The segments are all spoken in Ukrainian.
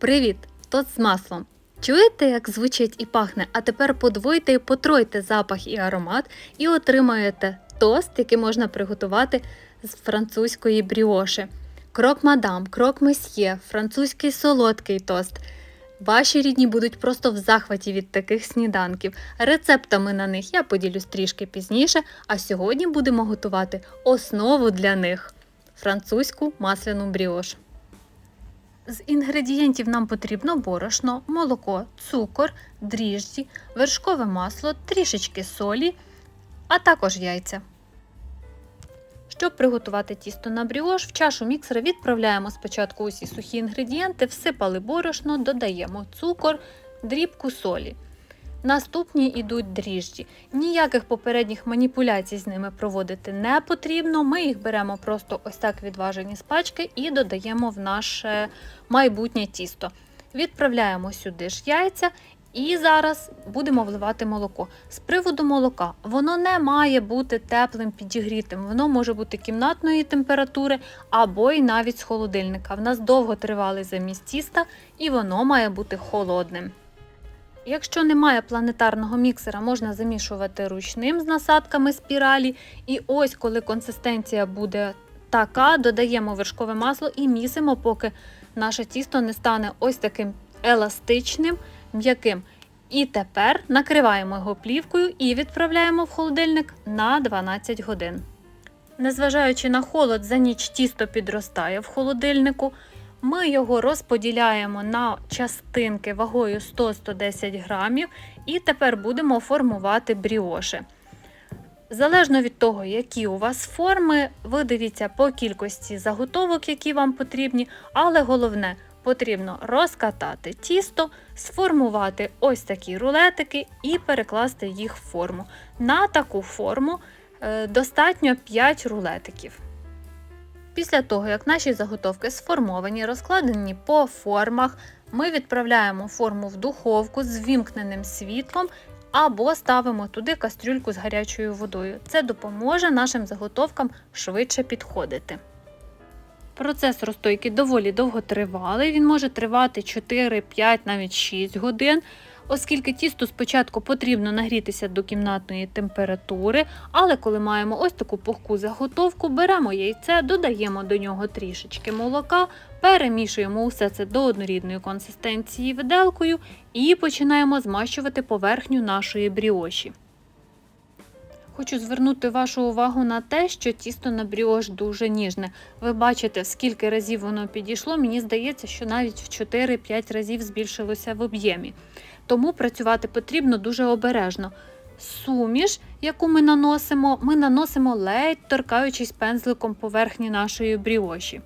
Привіт! Тост з маслом. Чуєте, як звучить і пахне? А тепер подвойте і потройте запах і аромат, і отримаєте тост, який можна приготувати з французької бріоші. Крок мадам, крок месьє, французький солодкий тост. Ваші рідні будуть просто в захваті від таких сніданків. Рецептами на них я поділюсь трішки пізніше, а сьогодні будемо готувати основу для них французьку масляну бріош. З інгредієнтів нам потрібно борошно, молоко, цукор, дріжджі, вершкове масло, трішечки солі, а також яйця. Щоб приготувати тісто на бріош, в чашу міксера відправляємо спочатку усі сухі інгредієнти, всипали борошно, додаємо цукор, дрібку солі. Наступні йдуть дріжджі. Ніяких попередніх маніпуляцій з ними проводити не потрібно. Ми їх беремо просто ось так відважені з пачки і додаємо в наше майбутнє тісто. Відправляємо сюди ж яйця і зараз будемо вливати молоко. З приводу молока, воно не має бути теплим підігрітим, воно може бути кімнатної температури або й навіть з холодильника. В нас довго тривалий замість тіста і воно має бути холодним. Якщо немає планетарного міксера, можна замішувати ручним з насадками спіралі. І ось коли консистенція буде така, додаємо вершкове масло і місимо, поки наше тісто не стане ось таким еластичним, м'яким. І тепер накриваємо його плівкою і відправляємо в холодильник на 12 годин. Незважаючи на холод, за ніч тісто підростає в холодильнику. Ми його розподіляємо на частинки вагою 100-110 грамів і тепер будемо формувати бріоші. Залежно від того, які у вас форми, ви дивіться по кількості заготовок, які вам потрібні, але головне, потрібно розкатати тісто, сформувати ось такі рулетики і перекласти їх в форму. На таку форму е, достатньо 5 рулетиків. Після того, як наші заготовки сформовані, розкладені по формах, ми відправляємо форму в духовку з вімкненим світлом або ставимо туди кастрюльку з гарячою водою. Це допоможе нашим заготовкам швидше підходити. Процес розстойки доволі довготривалий, він може тривати 4, 5, навіть 6 годин. Оскільки тісту спочатку потрібно нагрітися до кімнатної температури, але коли маємо ось таку пухку заготовку, беремо яйце, додаємо до нього трішечки молока, перемішуємо усе це до однорідної консистенції виделкою і починаємо змащувати поверхню нашої бріоші. Хочу звернути вашу увагу на те, що тісто на бріош дуже ніжне. Ви бачите, скільки разів воно підійшло. Мені здається, що навіть в 4-5 разів збільшилося в об'ємі. Тому працювати потрібно дуже обережно. Суміш, яку ми наносимо, ми наносимо ледь торкаючись пензликом поверхні нашої бріоші.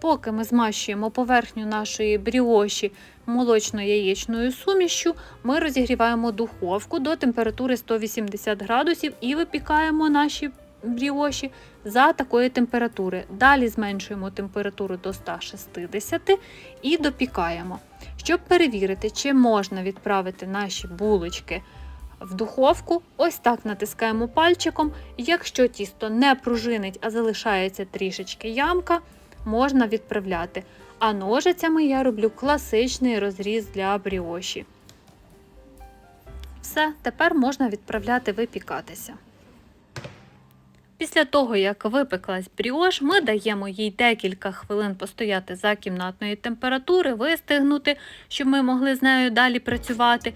Поки ми змащуємо поверхню нашої бріоші молочно-яєчною сумішю, ми розігріваємо духовку до температури 180 градусів і випікаємо наші бріоші за такої температури. Далі зменшуємо температуру до 160 і допікаємо. Щоб перевірити, чи можна відправити наші булочки в духовку, ось так натискаємо пальчиком. Якщо тісто не пружинить, а залишається трішечки ямка, можна відправляти. А ножицями я роблю класичний розріз для бріоші. Все, тепер можна відправляти випікатися. Після того, як випеклась бріош, ми даємо їй декілька хвилин постояти за кімнатної температури, вистигнути, щоб ми могли з нею далі працювати.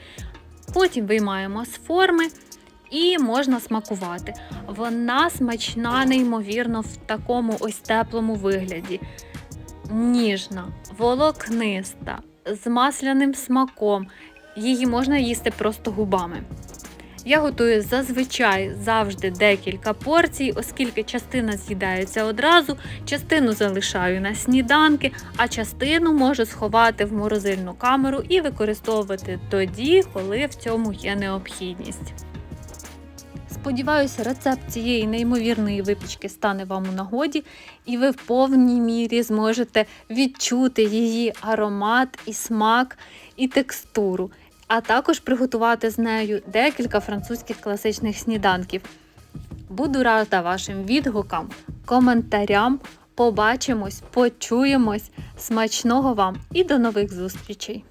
Потім виймаємо з форми і можна смакувати. Вона смачна, неймовірно, в такому ось теплому вигляді. Ніжна, волокниста, з масляним смаком. Її можна їсти просто губами. Я готую зазвичай завжди декілька порцій, оскільки частина з'їдається одразу, частину залишаю на сніданки, а частину можу сховати в морозильну камеру і використовувати тоді, коли в цьому є необхідність. Сподіваюся, рецепт цієї неймовірної випічки стане вам у нагоді, і ви в повній мірі зможете відчути її аромат і смак і текстуру а також приготувати з нею декілька французьких класичних сніданків. Буду рада вашим відгукам, коментарям. Побачимось, почуємось. Смачного вам і до нових зустрічей!